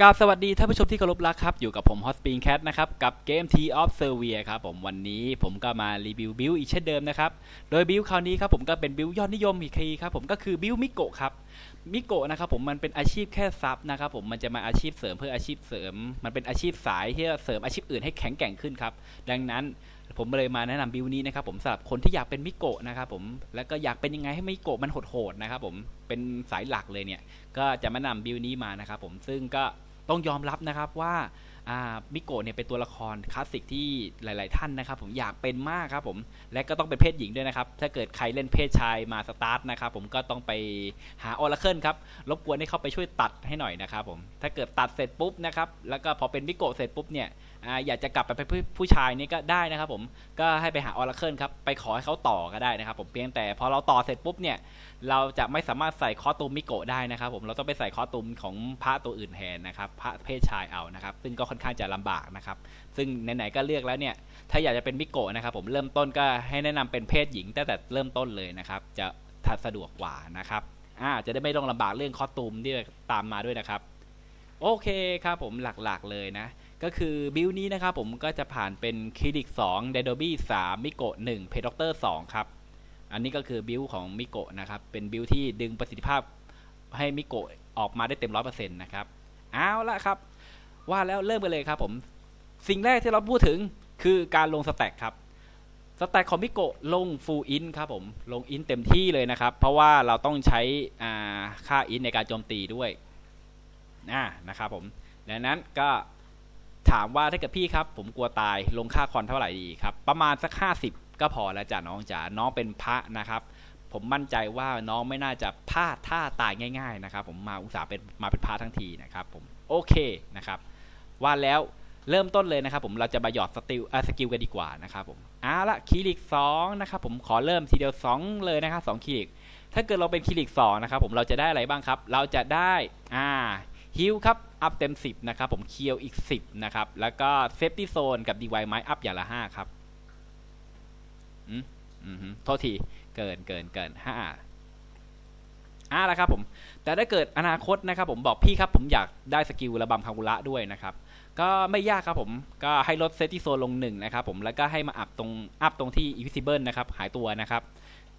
กราบสวัสดีท่านผู้ชมที่เคารพรักครับ อยู่กับผมฮอสปิงแคทนะครับ กับเกม T of s e r v i a ครับผมวันนี้ผมก็มารีวิวบิลอีกเช่นเดิมนะครับ โดยบิลคราวนี้ครับผมก็เป็นบิลยอดนิยมอีกทีครับผมก็คือบิลมิโกะครับมิโกะนะครับผมมันเป็นอาชีพแค่ซับนะครับผมมันจะมาอาชีพเสริมเพื่ออาชีพเสริม มันเป็นอาชีพสายที่เสริมอาชีพอื่นให้แข็งแกร่งขึ้นครับดังนั้นผมเลยมาแนะนำบิลนี้นะครับผมสำหรับคนที่อยากเป็นมิโกะนะครับผมแล้วก็อยากเป็นยังไงให้มิโกะมันโหดๆนะครับผมเป็นสายหลักเลยเนี่ยก็จะมานำบิลนี้มานะครับผมซึ่งก็ ต้องยอมรับนะครับว่ามิโกะเนี่ยเป็นตัวละครคลาสสิกที่หลาย ๆ ท่านนะครับผมอยากเป็นมากครับผมและก็ต้องเป็นเพศหญิงด้วยนะครับ ถ้าเกิดใครเล่นเพศชายมาสตาร์ทนะครับผมก็ต้องไปหาออร์เคิลครับรบกวนให้เขาไปช่วยตัดให้หน่อยนะครับผมถ้าเกิดตัดเสร็จปุ๊บนะครับแล้วก็พอเป็นมิโกะเสร็จปุ๊บเนี่ยอยากจะกลับไปเป็นผู้ชายนี่ก็ได้นะครับผมก็ให้ไปหาออร์เคิลครับไปขอให้เขาต่อก็ได้นะครับผมเพียงแต่พอเราต่อเสร็จปุ๊บเนี่ยเราจะไม่สามารถใส่คอตูมมิโกะได้นะครับ ผมเราต้องไปใส่คอตูมของพระตัวอื่นแทนนะครับ พระเพศชายเอานะครับ ซึ่งก็ค่อนข้างจะลำบากนะครับ ซึ่งไหนๆก็เลือกแล้วเนี่ย ถ้าอยากจะเป็นมิโกะนะครับ ผมเริ่มต้นก็ให้แนะนำเป็นเพศหญิงตั้งแต่เริ่มต้นเลยนะครับ จะทัดสะดวกกว่านะครับอ่าจะได้ไม่ต้องลำบากเรื่องคอตูมที่ตามมาด้วยนะครับ โอเคครับผมหลักๆเลยนะก็คือบิลนี้นะครับผมก็จะผ่านเป็นคิริก2 d ด d o b 3มิโกะ1เพดด็อกเตอร์2ครับ อันนี้ก็คือบิลของมิโกะนะครับ เป็นบิลที่ดึงประสิทธิภาพให้มิโกะออกมาได้เต็มร้อยเปอร์เซ็นต์นะครับ เอาละครับ ว่าแล้วเริ่มกันเลยครับผม สิ่งแรกที่เราพูดถึงคือการลงสแต็กครับ สแต็กของมิโกะลงฟูลอินครับผม ลงอินเต็มที่เลยนะครับ เพราะว่าเราต้องใช้ค่าอินในการโจมตีด้วยนะครับผม ดังนั้นก็ถามว่าถ้าเกิดพี่ครับ ผมกลัวตายลงค่าคอนเท่าไหร่ดีครับ ประมาณสักห้าสิบ ก็พอแล้วจ้ะน้องจ๋าน้องเป็นพระนะครับ ผมมั่นใจว่าน้องไม่น่าจะพลาดท่าตายง่าย ๆนะครับ ผมมาอุตส่าห์เป็นมาเป็นพระทั้งทีนะครับผมโอเคนะครับ ว่าแล้วเริ่มต้นเลยนะครับ ผมเราจะมาหยอดสติลสกิลกันดีกว่านะครับผมเอาละคีริกสองนะครับผมขอเริ่มทีเดียวสองเลยนะครับสองคีริกถ้าเกิดเราเป็นคีริกสองนะครับผมเราจะได้อะไรบ้างครับ เราจะได้อ่าฮิลครับอัพเต็ม 10 นะครับ ผมเคียวอีก 10 นะครับ แล้วก็เซฟตี้โซนกับดีไวไม้อัพอย่างละ 5 ครับ อืมอืมโทษที เกินเกินเกินห้าอ่าแล้วครับผม แต่ถ้าเกิดอนาคตนะครับ ผมบอกพี่ครับ ผมอยากได้สกิลระบำคากุระด้วยนะครับ ก็ไม่ยากครับผม ก็ให้ลดเซตี้โซนลงหนึ่งนะครับ ผมแล้วก็ให้มาอัพตรงอัพตรงที่อีวิซิเบิลนะครับ หายตัวนะครับ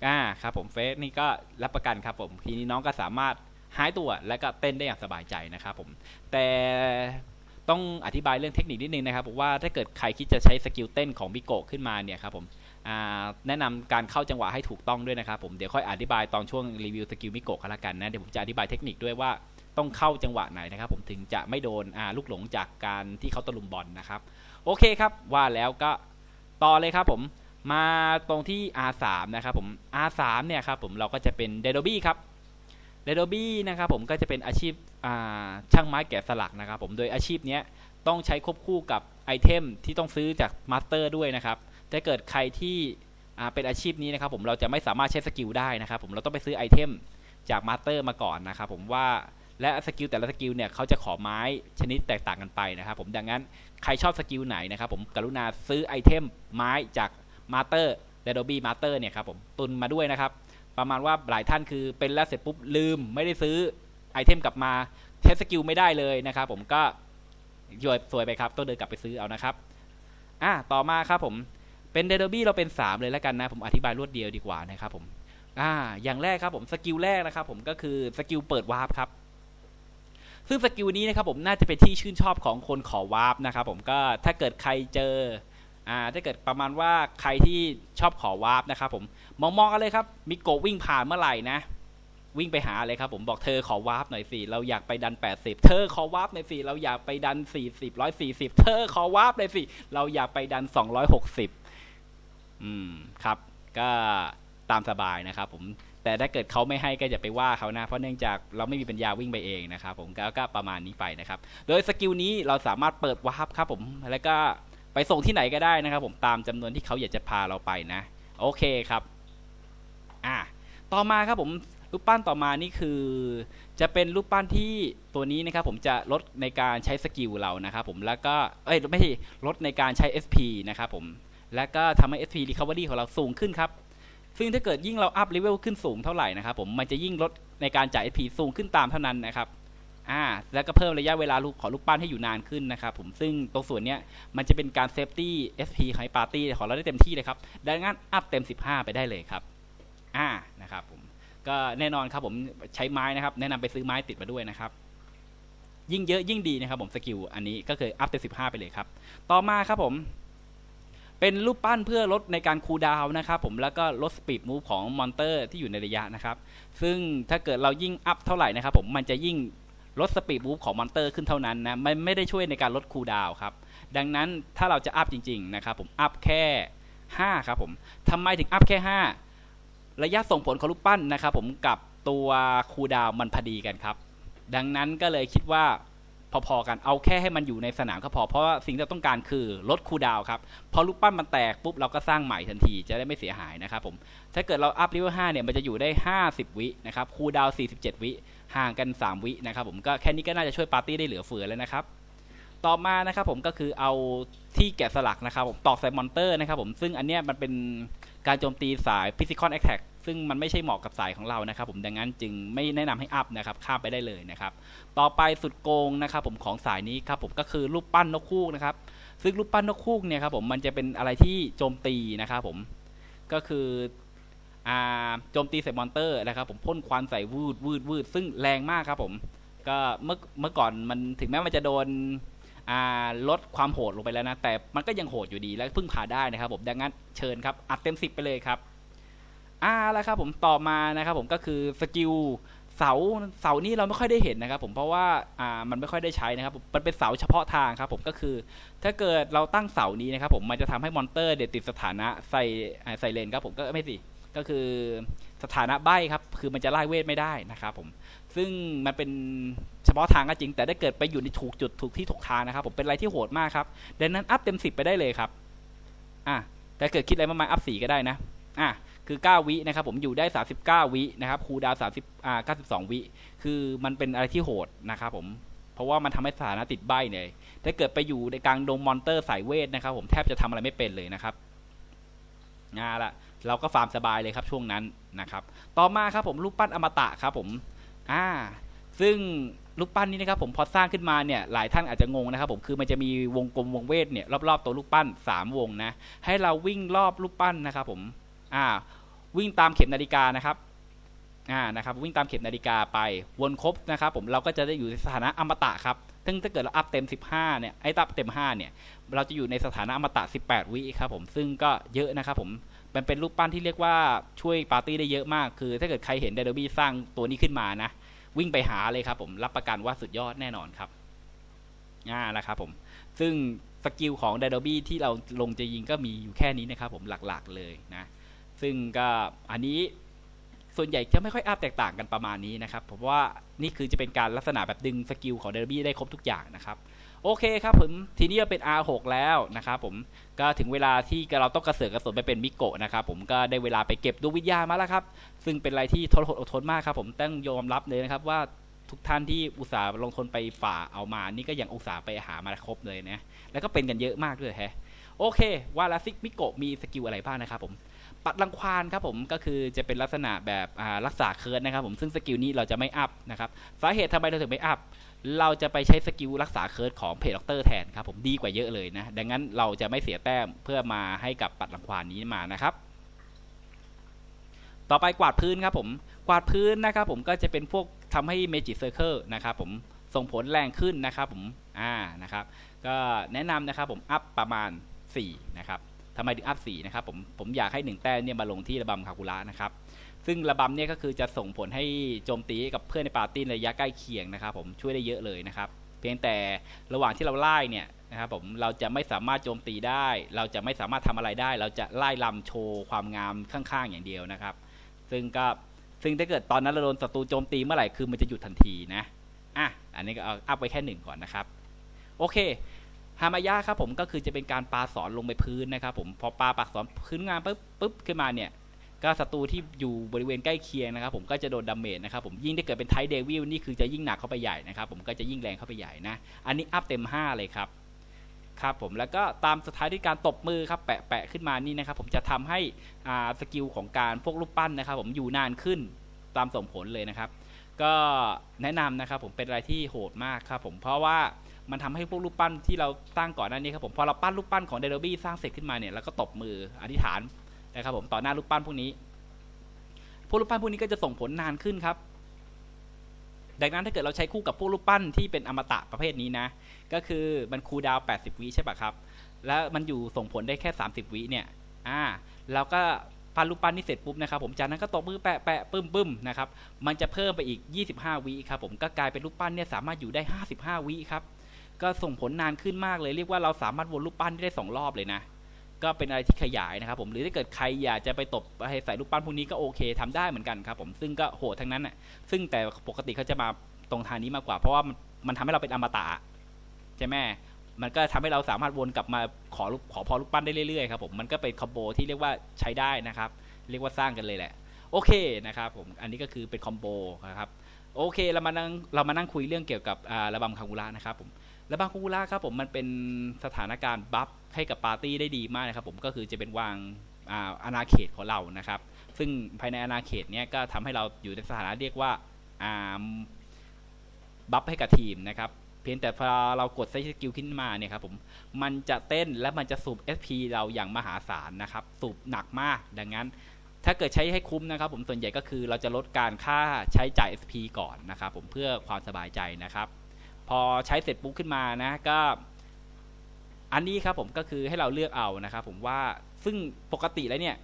อ่าครับผมเฟสนี่ก็รับประกันครับผม ทีนี้น้องก็สามารถหายตัวและก็เต้นได้อย่างสบายใจนะครับผม แต่ต้องอธิบายเรื่องเทคนิคนิดนึงนะครับบอกว่าถ้าเกิดใครคิดจะใช้สกิลเต้นของบิโกะขึ้นมาเนี่ยครับผม แนะนำการเข้าจังหวะให้ถูกต้องด้วยนะครับผมเดี๋ยวค่อยอธิบายตอนช่วงรีวิวสกิลมิโกะกันละกันนะเดี๋ยวผมจะอธิบายเทคนิคด้วยว่าต้องเข้าจังหวะไหนนะครับ ผมถึงจะไม่โดนลูกหลงจากการที่เขาตะลุมบอลนะครับ โอเคครับว่าแล้วก็ต่อเลยครับผมมาตรงที่ R3 นะครับผม R3 เนี่ยครับผมเราก็จะเป็นเดโดบี้ครับเดโดบี้นะครับผมก็จะเป็นอาชีพช่างไม้แกะสลักนะครับผมโดยอาชีพนี้ต้องใช้ควบคู่กับไอเทมที่ต้องซื้อจากมาสเตอร์ด้วยนะครับ ถ้าเกิดใครที่เป็นอาชีพนี้นะครับผมเราจะไม่สามารถใช้สกิลได้นะครับผมเราต้องไปซื้อไอเทมจากมาสเตอร์มาก่อนนะครับผมว่าและสกิลแต่ละสกิลเนี่ยเขาจะขอไม้ชนิดแตกต่างกันไปนะครับผมดังนั้นใครชอบสกิลไหนนะครับผมกรุณาซื้อไอเทมไม้จากมาสเตอร์เดโดบี้มาสเตอร์เนี่ยครับผมตุนมาด้วยนะครับ ประมาณว่าหลายท่านคือเป็นแล้วเสร็จปุ๊บลืมไม่ได้ซื้อไอเทมกลับมาเทสสกิลไม่ได้เลยนะครับผมก็ยวยสวยไปครับต้องเดินกลับไปซื้อเอานะครับอะต่อมาครับผม เป็นเดอร์บี้เราเป็น3เลยแล้วกันนะผมอธิบายรวดเดียวดีกว่านะครับผมอ่าอย่างแรกครับผมสกิลแรกนะครับผมก็คือสกิลเปิดวาร์ปครับซึ่งสกิลนี้นะครับผมน่าจะเป็นที่ชื่นชอบของคนขอวาร์ปนะครับผมก็ถ้าเกิดใครเจออ่าถ้าเกิดประมาณว่าใครที่ชอบขอวาร์ปนะครับผมมองมองกันเลยครับมิโกวิ่งผ่านเมื่อไหร่นะวิ่งไปหาเลยครับผมบอกเธอขอวาร์ปหน่อยสิเราอยากไปดัน 80 เธอขอวาร์ปหน่อยสิเราอยากไปดัน 40 140 เธอขอวาร์ปหน่อยสิเราอยากไปดัน 260 อืมครับ ก็ตามสบายนะครับ ผมแต่ถ้าเกิดเขาไม่ให้ก็อย่าไปว่าเขานะ เพราะเนื่องจากเราไม่มีปัญญาวิ่งไปเองนะครับ ผมก็ประมาณนี้ไปนะครับ โดยสกิลนี้เราสามารถเปิดวาร์ปครับ ผมแล้วก็ไปส่งที่ไหนก็ได้นะครับ ผมตามจำนวนที่เขาอยากจะพาเราไปนะ โอเคครับ อ่าต่อมาครับผมรูปปั้นต่อมานี่คือ จะเป็นรูปปั้นที่ตัวนี้นะครับ ผมจะลดในการใช้สกิลเรานะครับ ผมแล้วก็เอ้ยไม่ใช่ลดในการใช้ SP นะครับ ผม แล้วก็ทำให้ SP recovery ของเราสูงขึ้นครับ ซึ่งถ้าเกิดยิ่งเราอัพเลเวลขึ้นสูงเท่าไหร่นะครับผมมันจะยิ่งลดในการจ่าย SP สูงขึ้นตามเท่านั้นนะครับอ่าแล้วก็เพิ่มระยะเวลาลูกของลูกปั้นให้อยู่นานขึ้นนะครับผมซึ่งตรงส่วนเนี้ยมันจะเป็นการเซฟตี้ SP ของปาร์ตี้ของเราได้เต็มที่เลยครับดังนั้นอัพเต็ม 15 ไปได้เลยครับอ่านะครับผมก็แน่นอนครับผมใช้ไม้นะครับ แนะนำไปซื้อไม้ติดมาด้วยนะครับ ยิ่งเยอะยิ่งดีนะครับผมสกิลอันนี้ก็คืออัพเต็ม15 ไปเลยครับ ต่อมาครับผม เป็นรูปปั้นเพื่อลดในการคูลดาวนะครับผมแล้วก็ลดสปีดมูฟของมอนเตอร์ที่อยู่ในระยะนะครับ ซึ่งถ้าเกิดเรายิ่งอัพเท่าไหร่นะครับผมมันจะยิ่งลดสปีดมูฟของมอนเตอร์ขึ้นเท่านั้นนะมันไม่ได้ช่วยในการลดคูลดาวครับ ดังนั้นถ้าเราจะอัพจริงๆนะครับผมอัพแค่ 5 ครับผมทำไมถึงอัพแค่ 5 ระยะส่งผลของรูปปั้นนะครับผมกับตัวคูลดาวมันพอดีกันครับ ดังนั้นก็เลยคิดว่า พอๆกันเอาแค่ให้มันอยู่ในสนามก็พอเพราะว่าสิ่งที่เราต้องการคือลดคูดาวครับพอลูกปั้นมันแตกปุ๊บเราก็สร้างใหม่ทันทีจะได้ไม่เสียหายนะครับผมถ้าเกิดเราอัพเลเวล5เนี่ยมันจะอยู่ได้ 50 วินะครับคูดาว47 วิห่างกัน 3 วินะครับผมก็แค่นี้ก็น่าจะช่วยปาร์ตี้ได้เหลือเฟือแล้วนะครับต่อมานะครับผมก็คือเอาที่แกะสลักนะครับผมตอกใส่มอนเตอร์นะครับผมซึ่งอันเนี้ยมันเป็นการโจมตีสาย Physical Attack ซึ่งมันไม่ใช่เหมาะกับสายของเรานะครับ ผมดังนั้นจึงไม่แนะนำให้อัพนะครับข้ามไปได้เลยนะครับ ต่อไปสุดโกงนะครับ ผมของสายนี้ครับผมก็คือรูปปั้นนกคูกนะครับ ซึ่งรูปปั้นนกคูกเนี่ยครับผมมันจะเป็นอะไรที่โจมตีนะครับผมก็คือโจมตีใส่มอนเตอร์นะครับ ผมพ่นควันใส่วืดวืดวืดซึ่งแรงมากครับผมก็เมื่อเมื่อก่อนมันถึงแม้มันจะโดนลดความโหดลงไปแล้วนะ แต่มันก็ยังโหดอยู่ดีและพึ่งพาได้นะครับผมดังนั้นเชิญครับ อัดเต็มสิบไปเลยครับ อ่าแล้วครับผมต่อมานะครับผมก็คือสกิลเสาเสานี้เราไม่ค่อยได้เห็นนะครับผมเพราะว่าอ่ามันไม่ค่อยได้ใช้นะครับมันเป็นเสาเฉพาะทางครับผมก็คือ ถ้าเกิดเราตั้งเสานี้นะครับผมมันจะทำให้มอนเตอร์เดดติดสถานะใส่ใส่เลนครับผมก็ไม่สิก็คือสถานะใบครับคือมันจะไล่เวทไม่ได้นะครับผมซึ่งมันเป็นเฉพาะทางก็จริง แต่ได้เกิดไปอยู่ในถูกจุดถูกที่ถูกทางนะครับผมเป็นอะไรที่โหดมากครับดังนั้นอัพเต็ม10ไปได้เลยครับอะแต่เกิดคิดอะไรมากมายอัพ4ก็ได้นะอะ คือ 9 วินะครับผมอยู่ได้ 39 วินะครับคูดาว30อ่า92 วิ คือมันเป็นอะไรที่โหดนะครับผมเพราะว่ามันทำให้สถานะติดใบเลยถ้าเกิดไปอยู่ในกลางดงมอนเตอร์สายเวทนะครับผมแทบจะทำอะไรไม่เป็นเลยนะครับงาละเราก็ฟาร์มสบายเลยครับช่วงนั้นนะครับ ต่อมาครับผมรูปปั้นอมตะครับผมอ่าซึ่งรูปปั้นนี้นะครับผมพอสร้างขึ้นมาเนี่ยหลายท่านอาจจะงงนะครับผมคือมันจะมีวงกลมวงเวทเนี่ยรอบๆตัวรูปปั้น 3 วงนะให้เราวิ่งรอบรูปปั้นนะครับผมอ่า วิ่งตามเข็มนาฬิกานะครับอ่านะครับวิ่งตามเข็มนาฬิกาไปวนครบนะครับผมเราก็จะได้อยู่ในสถานะอมตะครับซึ่งถ้าเกิดเราอัพเต็ม 15เนี่ยไอ้ตับเต็ม 5 เนี่ย เราจะอยู่ในสถานะอมตะ 18 วิครับผมซึ่งก็เยอะนะครับผมมันเป็นรูปปั้นที่เรียกว่าช่วยปาร์ตี้ได้เยอะมาก คือ ถ้าเกิดใครเห็นเดดบี้สร้างตัวนี้ขึ้นมานะ วิ่งไปหาเลยครับผมรับประกันว่าสุดยอดแน่นอนครับอ่านะครับผมซึ่งสกิลของเดดบี้ที่เราลงจะยิงก็มีอยู่แค่นี้นะครับผมหลักๆเลยนะ ซึ่งก็อันนี้ส่วนใหญ่จะไม่ค่อยอัพแตกต่างกันประมาณนี้นะครับเพราะว่านี่คือจะเป็นการลักษณะแบบดึงสกิลของเดอร์บี้ได้ครบทุกอย่างนะครับโอเคครับผมทีนี้เป็น R6 แล้วนะครับผมก็ถึงเวลาที่เราต้องกระเสือกกระสนไปเป็นมิโกะนะครับผมก็ได้เวลาไปเก็บดวงวิญญาณมาแล้วครับ ซึ่งเป็นอะไรที่ทรหดอดทนมากครับผมต้องยอมรับเลยนะครับว่าทุกท่านที่อุตส่าห์ลงทุนไปฝ่าเอามา นี่ก็ยังอุตส่าห์ไปหามาครบเลยนะแล้วก็เป็นกันเยอะมากด้วยแฮะโอเค ว่าลาซิกมิโกะมีสกิลอะไรบ้างนะครับผม ปัดรังควานครับผมก็คือจะเป็นลักษณะแบบรักษาเคิร์ดนะครับผมซึ่งสกิลนี้เราจะไม่อัพนะครับสาเหตุทำไมเราถึงไม่อัพเราจะไปใช้สกิลรักษาเคิร์ดของเพจด็อกเตอร์แทนครับผมดีกว่าเยอะเลยนะ ดังนั้นเราจะไม่เสียแต้มเพื่อมาให้กับปัดรังควานนี้มานะครับ ต่อไปกวาดพื้นครับผมกวาดพื้นนะครับผมก็จะเป็นพวกทำให้เมจิเซอร์เคิลนะครับผมส่งผลแรงขึ้นนะครับผมอ่านะครับ ก็แนะนำนะครับผมอัพประมาณ 4 นะครับ ทำไมถึงอัพสีนะครับผมผมอยากให้ 1 แต้มเนี่ยมาลงที่ระบำคากุระนะครับซึ่งระบำเนี่ยก็คือจะส่งผลให้โจมตีกับเพื่อนในปาร์ตี้ระยะใกล้เคียงนะครับ ผมช่วยได้เยอะเลยนะครับ เพียงแต่ระหว่างที่เราไล่เนี่ยนะครับผมเราจะไม่สามารถโจมตีได้ เราจะไม่สามารถทำอะไรได้ เราจะไล่ลำโชว์ความงามข้างๆอย่างเดียวนะครับ ซึ่งก็ซึ่งถ้าเกิดตอนนั้นเราโดนศัตรูโจมตีเมื่อไหร่คือมันจะหยุดทันทีนะอะอันนี้ก็เอาอัพไว้แค่หนึ่งก่อนนะครับ โอเค ฮามายะครับผมก็คือจะเป็นการปาสอนลงไปพื้นนะครับผมพอปาปักสอนพื้นงานปุ๊บปุ๊บขึ้นมาเนี่ยก็ศัตรูที่อยู่บริเวณใกล้เคียงนะครับผมก็จะโดนดาเมจนะครับผมยิ่งถ้าเกิดเป็นไทเดวิลนี่คือจะยิ่งหนักเข้าไปใหญ่นะครับผมก็จะยิ่งแรงเข้าไปใหญ่นะ อันนี้อัพเต็ม 5 เลยครับครับผมแล้วก็ตามสุดท้ายที่การตบมือครับแปะแปะขึ้นมานี่นะครับผมจะทำให้สกิลของการพวกรูปปั้นนะครับผมอยู่นานขึ้นตามสมผลเลยนะครับ ก็แนะนำนะครับผมเป็นอะไรที่โหดมากครับผมเพราะว่า มันทำให้พวกรูปปั้นที่เราตั้งก่อนหน้านี้ครับผมพอเราปั้นรูปปั้นของเดลบี้สร้างเสร็จขึ้นมาเนี่ยแล้วก็ตบมืออธิษฐานนะครับผมต่อหน้ารูปปั้นพวกนี้ พวกรูปปั้นพวกนี้ก็จะส่งผลนานขึ้นครับ ดังนั้นถ้าเกิดเราใช้คู่กับพวกรูปปั้นที่เป็นอมตะประเภทนี้นะ ก็คือมันคูดาว 80 วิใช่ปะครับ แล้วมันอยู่ส่งผลได้แค่ 30 วิเนี่ย อ่าเราก็ปั้นรูปปั้นนี่เสร็จปุ๊บนะครับผมจากนั้นก็ตบมือแปะแปะปึ้มปึ้มนะครับ มันจะเพิ่มไปอีก 25 วิครับผมก็กลายเป็นรูปปั้นเนี่ยสามารถอยู่ได้ 55 วิครับ ก็ส่งผลนานขึ้นมากเลย เรียกว่าเราสามารถวนรูปปั้นได้สองรอบเลยนะก็เป็นอะไรที่ขยายนะครับผมหรือถ้าเกิดใครอยากจะไปตบให้ใส่รูปปั้นพวกนี้ก็โอเคทำได้เหมือนกันครับผมซึ่งก็โหดทั้งนั้นน่ะซึ่งแต่ปกติเขาจะมาตรงทางนี้มากกว่า เพราะว่ามันมันทำให้เราเป็นอมตะใช่ไหมมันก็ทำให้เราสามารถวนกลับมาขอขอพอรูปปั้นได้เรื่อยๆครับผมมันก็เป็นคอมโบที่เรียกว่าใช้ได้นะครับ เรียกว่าสร้างกันเลยแหละ โอเคนะครับผมอันนี้ก็คือเป็นคอมโบนะครับโอเคเรามานั่งเรามานั่งคุยเรื่องเกี่ยวกับอ่าระบำคางูระนะครับผม ระบำคางูระครับผมมันเป็นสถานการณ์บัฟให้กับปาร์ตี้ได้ดีมากนะครับผมก็คือจะเป็นวางอาอาณาเขตของเรานะครับ ซึ่งภายในอาณาเขตเนี้ยก็ทำให้เราอยู่ในสถานะเรียกว่าอ่าบัฟให้กับทีมนะครับเพียงแต่พอเรากดใช้สกิลขึ้นมาเนี่ยครับผมมันจะเต้นและมันจะสูบ SP เราอย่างมหาศาลนะครับ สูบหนักมากดังนั้น ถ้าเกิดใช้ให้คุ้มนะครับ ผมส่วนใหญ่ก็คือเราจะลดการค่าใช้จ่าย SP ก่อนนะครับ ผมเพื่อความสบายใจนะครับ พอใช้เสร็จปุ๊บขึ้นมานะก็อันนี้ครับผมก็คือให้เราเลือกเอานะครับผมว่าซึ่งปกติแล้วเนี่ย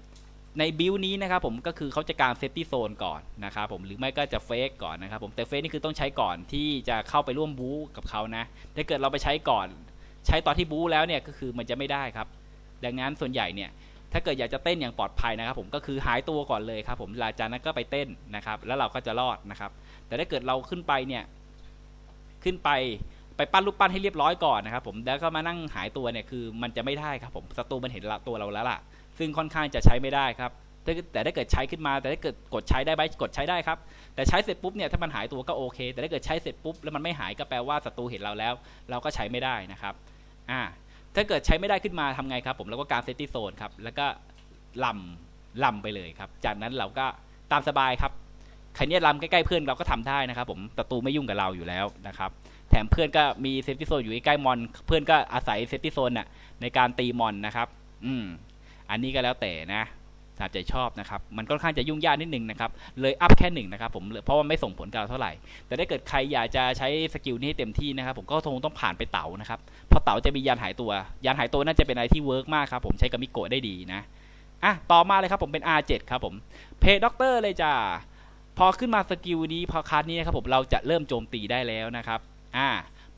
ในบิลนี้นะครับผมก็คือเขาจะการเซฟตี้โซนก่อนนะครับผมหรือไม่ก็จะเฟกก่อนนะครับผมแต่เฟกนี่คือต้องใช้ก่อนที่จะเข้าไปร่วมบู๊กับเขานะถ้าเกิดเราไปใช้ก่อน ใช้ตอนที่บู๊แล้วเนี่ยก็คือมันจะไม่ได้ครับ ดังนั้นส่วนใหญ่เนี่ยถ้าเกิดอยากจะเต้นอย่างปลอดภัยนะครับ ผมก็คือหายตัวก่อนเลยครับผมหลังจากนั้นก็ไปเต้นนะครับ แล้วเราก็จะรอดนะครับ แต่ถ้าเกิดเราขึ้นไปเนี่ย ขึ้นไปไปปั้นรูปปั้นให้เรียบร้อยก่อนนะครับผมแล้วก็มานั่งหายตัวเนี่ยคือมันจะไม่ได้ครับผมศัตรูมันเห็นละตัวเราแล้วล่ะ ซึ่งค่อนข้างจะใช้ไม่ได้ครับ แต่ถ้าเกิดใช้ขึ้นมาแต่ถ้าเกิดกดใช้ได้ไหมกดใช้ได้ครับ แต่ใช้เสร็จปุ๊บเนี่ยถ้ามันหายตัวก็โอเค แต่ถ้าเกิดใช้เสร็จปุ๊บแล้วมันไม่หายก็แปลว่าศัตรูเห็นเราแล้ว เราก็ใช้ไม่ได้นะครับอ่าถ้าเกิดใช้ไม่ได้ขึ้นมาทำไงครับ ผมแล้วก็การเซตตี้โซนครับแล้วก็ลำลำไปเลยครับ จากนั้นเราก็ตามสบายครับ ใครเนี่ยลำใกล้ๆเพื่อนเราก็ทำได้นะครับ ผมศัตรูไม่ยุ่งกับเราอยู่แล้วนะครับ แถมเพื่อนก็มีเซฟตี้โซนอยู่ใกล้มอน เพื่อนก็อาศัยเซฟตี้โซนน่ะในการตีมอนนะครับ อืม อันนี้ก็แล้วแต่นะตามใจชอบนะครับ มันค่อนข้างจะยุ่งยากนิดนึงนะครับ เลยอัพแค่หนึ่งนะครับผมเพราะว่าไม่ส่งผลกับเราเท่าไหร่ แต่ถ้าเกิดใครอยากจะใช้สกิลนี้ให้เต็มที่นะครับ ผมก็คงต้องผ่านไปเต๋านะครับ เพราะเต๋าจะมียานหายตัว ยานหายตัวน่าจะเป็นอะไรที่เวิร์กมากครับผมใช้กับมิโกะได้ดีนะ อะ ต่อมาเลยครับผมเป็น R7 ครับผม เพย์ด็อกเตอร์เลยจ้า พอขึ้นมาสกิลนี้พอคัสนี้นะครับผมเราจะเริ่มโจมตีได้แล้วนะครับอ่า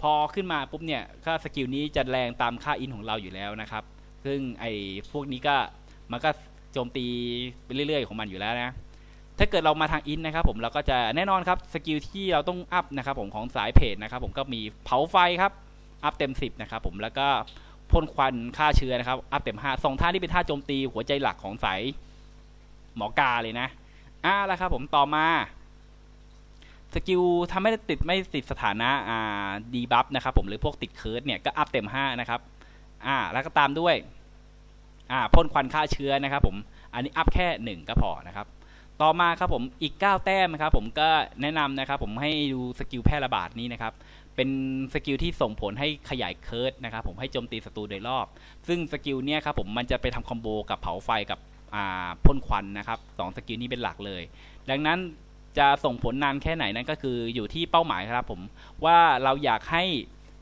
พอขึ้นมาปุ๊บเนี่ยค่าสกิลนี้จะแรงตามค่าอินของเราอยู่แล้วนะครับ ซึ่งไอ้พวกนี้ก็มันก็โจมตีไปเรื่อย ๆ ของมันอยู่แล้วนะถ้าเกิดเรามาทางอินนะครับผมเราก็จะแน่นอนครับสกิลที่เราต้องอัพนะครับผมของสายเพจนะครับผมก็มีเผาไฟครับอัพเต็ม 10นะครับผมแล้วก็พ่นควันฆ่าเชื้อนะครับอัพเต็ม5สองท่าที่เป็นท่าโจมตีหัวใจหลักของสายหมอกาเลยนะ อ่าแล้วครับผมต่อมาสกิลทำให้ติดไม่ติดสถานะอ่าดีบัฟนะครับผมหรือพวกติดเคิร์ดเนี่ยก็อัพเต็ม 5 นะครับอ่าแล้วก็ตามด้วยอ่าพ่นควันฆ่าเชื้อนะครับผมอันนี้อัพแค่หนึ่งก็พอนะครับต่อมาครับผมอีก 9 แต้มนะครับผมก็แนะนำนะครับผมให้ดูสกิลแพร่ระบาดนี้นะครับเป็นสกิลที่ส่งผลให้ขยายเคิร์ดนะครับผมให้โจมตีศัตรูโดยรอบ ซึ่งสกิลเนี้ยครับผมมันจะไปทำคอมโบกับเผาไฟกับ พ่นควันนะครับสองสกิลนี้เป็นหลักเลย ดังนั้นจะส่งผลนานแค่ไหนนั้นก็คืออยู่ที่เป้าหมายครับผมว่าเราอยากให้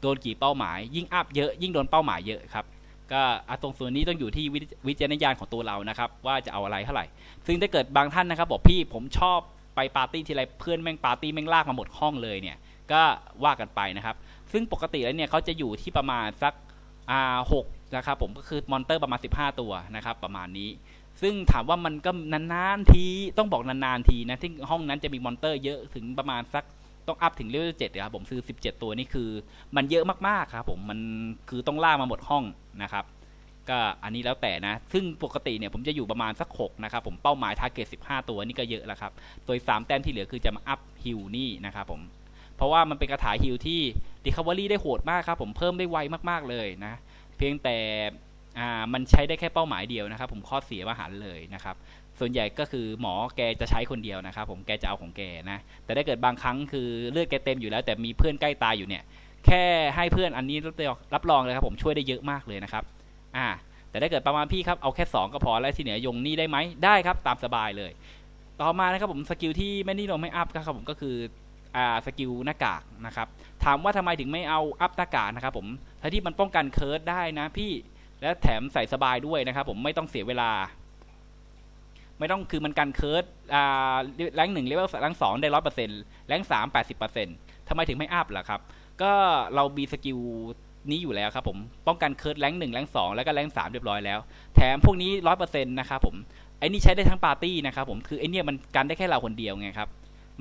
โดนกี่เป้าหมาย ยิ่งอัพเยอะยิ่งโดนเป้าหมายเยอะครับก็อะตรงส่วนนี้ต้องอยู่ที่วิจารณญาณของตัวเรานะครับ ว่าจะเอาอะไรเท่าไหร่ ซึ่งถ้าเกิดบางท่านนะครับ บอกพี่ผมชอบไปปาร์ตี้ทีไรเพื่อนแม่งปาร์ตี้แม่งลากมาหมดห้องเลยเนี่ยก็ว่ากันไปนะครับ ซึ่งปกติแล้วเนี่ยเขาจะอยู่ที่ประมาณสักอ่าหกนะครับผมก็คือมอนเตอร์ประมาณ 15 ตัวนะครับประมาณนี้ ซึ่งถามว่ามันก็นานๆทีต้องบอกนานๆทีนะที่ห้องนั้นจะมีมอนเตอร์เยอะถึงประมาณสักต้องอัพถึงเลเวลเจ็ดครับผมซื้อ17ตัวนี่คือ มันเยอะมากๆครับผมมันคือต้องล่ามาหมดห้องนะครับก็อันนี้แล้วแต่นะ ซึ่งปกติเนี่ยผมจะอยู่ประมาณสัก6นะครับผมเป้าหมายทาร์เก็ต15 ตัวนี่ก็เยอะแล้วครับโดย3แต้มที่เหลือคือจะมาอัพฮิลนี่นะครับผม เพราะว่ามันเป็นกระถาฮิลที่ Recovery ได้โหดมากครับผมเพิ่มได้ไวมากๆเลยนะ เพียงแต่ อ่ามันใช้ได้แค่เป้าหมายเดียวนะครับ ผมข้อเสียมหันเลยนะครับ ส่วนใหญ่ก็คือหมอแกจะใช้คนเดียวนะครับ ผมแกจะเอาของแกนะ แต่ถ้าเกิดบางครั้งคือเลือดแกเต็มอยู่แล้ว แต่มีเพื่อนใกล้ตายอยู่เนี่ย แค่ให้เพื่อนอันนี้รับรองเลยครับ ผมช่วยได้เยอะมากเลยนะครับ อ่า แต่ถ้าเกิดประมาณพี่ครับเอาแค่2ก็พอแล้วที่เหนือยงนี่ได้ไหมได้ครับ ตามสบายเลย ต่อมานะครับผมสกิลที่ไม่นิยมไม่อัพครับผมก็คืออ่าสกิลหน้ากากนะครับ ถามว่าทำไมถึงไม่เอาอัพหน้ากากนะครับ ผมถ้าที่มันป้องกันเคิร์ดได้นะพี่ และแถมใส่สบายด้วยนะครับ ผมไม่ต้องเสียเวลา ไม่ต้องคือมันกันเคิร์ดอ่าแรงหนึ่งเลเวลแรงสองได้ร้อยเปอร์เซ็นต์แรงสามแปดสิบเปอร์เซ็นต์ทำไมถึงไม่อัพล่ะครับ ก็เรามีสกิลนี้อยู่แล้วครับผม ป้องกันเคิร์ดแรงหนึ่งแรงสองแล้วก็แรงสามเรียบร้อยแล้ว แถมพวกนี้ร้อยเปอร์เซ็นต์นะครับผมไอ้นี่ใช้ได้ทั้งปาร์ตี้นะครับผมคือไอ้เนี่ยมันกันได้แค่เราคนเดียวไงครับ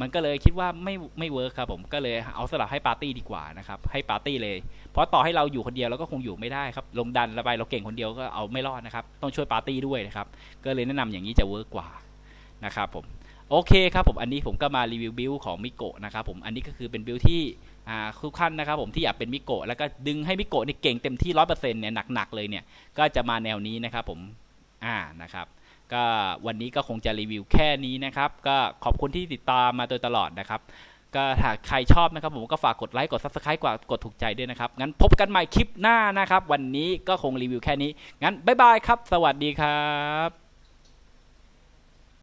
มันก็เลยคิดว่าไม่ไม่เวิร์คครับผมก็เลยเอาสลับให้ปาร์ตี้ดีกว่านะครับให้ปาร์ตี้เลย เพราะต่อให้เราอยู่คนเดียวเราก็คงอยู่ไม่ได้ครับลงดันระบายเราเก่งคนเดียวก็เอาไม่รอดนะครับต้องช่วยปาร์ตี้ด้วยนะครับก็เลยแนะนำอย่างนี้จะเวิร์กกว่านะครับผมโอเคครับผมอันนี้ผมก็มารีวิวบิลของมิโกะนะครับผมอันนี้ก็คือเป็นบิลที่อ่าทุกขั้นนะครับผมที่อยากเป็นมิโกะแล้วก็ดึงให้มิโกะนี่เก่งเต็มที่ร้อยเปอร์เซ็นต์เนี่ยหนักๆเลยเนี่ยก็จะมาแนวนี้นะครับผมอ่านะครับ ก็วันนี้ก็คงจะรีวิวแค่นี้นะครับ ก็ขอบคุณที่ติดตามมาโดยตลอดนะครับ ก็หากใครชอบนะครับ ผมก็ฝากกดไลค์กด s u b สไครต์กว่ากดถูกใจด้วยนะครับ งั้นพบกันใหม่คลิปหน้านะครับ วันนี้ก็คงรีวิวแค่นี้ งั้นบ๊ายบายครับ สวัสดีครับ